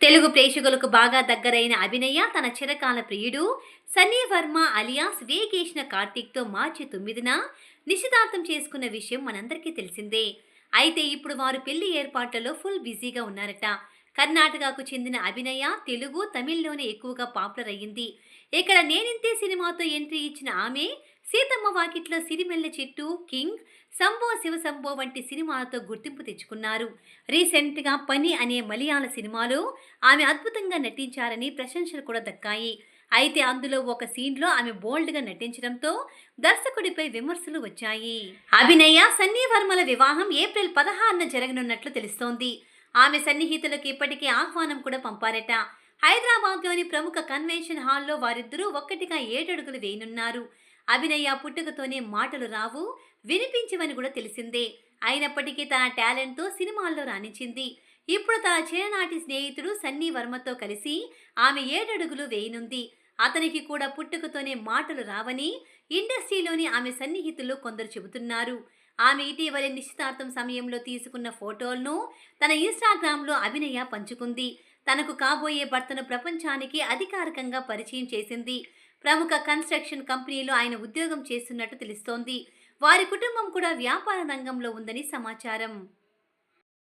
తెలుగు ప్రేక్షకులకు బాగా దగ్గరైన అభినయ తన చిరకాల ప్రియుడు సన్నీ వర్మ అలియాస్ వేగేష్ణ కార్తీక్తో మార్చి తొమ్మిదిన నిశ్చితార్థం చేసుకున్న విషయం మనందరికీ తెలిసిందే. అయితే ఇప్పుడు వారు పెళ్ళి ఏర్పాట్లలో ఫుల్ బిజీగా ఉన్నారట. కర్ణాటకకు చెందిన అభినయ తెలుగు తమిళ్ళోనే ఎక్కువగా పాపులర్ అయ్యింది. ఇక్కడ నేనింతే సినిమాతో ఎంట్రీ ఇచ్చిన ఆమె సీతమ్మ వాకిట్లో సిరిమెల్ల చెట్టు కింగ్ సంభో శివ సంభో వంటి సినిమాలతో గుర్తింపు తెచ్చుకున్నారు. రీసెంట్గా పని అనే మలయాళ సినిమాలో ఆమె అద్భుతంగా నటించారని ప్రశంసలు కూడా దక్కాయి. అయితే అందులో ఒక సీన్లో ఆమె బోల్డ్గా నటించడంతో దర్శకుడిపై విమర్శలు వచ్చాయి. అభినయ సన్నీ వర్మల వివాహం ఏప్రిల్ పదహారున జరగనున్నట్లు తెలుస్తోంది. ఆమె సన్నిహితులకు ఇప్పటికే ఆహ్వానం కూడా పంపారట. హైదరాబాద్లోని ప్రముఖ కన్వెన్షన్ హాల్లో వారిద్దరూ ఒక్కటిగా ఏడడుగులు వేయనున్నారు. అభినయ పుట్టుకతోనే మాటలు రావు వినిపించవని కూడా తెలిసిందే. అయినప్పటికీ తన టాలెంట్తో సినిమాల్లో రాణించింది. ఇప్పుడు తన చిరనాటి స్నేహితుడు సన్నీ వర్మతో కలిసి ఆమె ఏడడుగులు వేయనుంది. అతనికి కూడా పుట్టుకతోనే మాటలు రావని ఇండస్ట్రీలోని ఆమె సన్నిహితులు కొందరు చెబుతున్నారు. ఆమె ఇటీవల నిశ్చితార్థం సమయంలో తీసుకున్న ఫోటోలను తన ఇన్స్టాగ్రామ్లో అభినయ పంచుకుంది. తనకు కాబోయే భర్తను ప్రపంచానికి అధికారికంగా పరిచయం చేసింది. ప్రముఖ కన్స్ట్రక్షన్ కంపెనీలో ఆయన ఉద్యోగం చేస్తున్నట్టు తెలుస్తోంది. వారి కుటుంబం కూడా వ్యాపార రంగంలో ఉందని సమాచారం.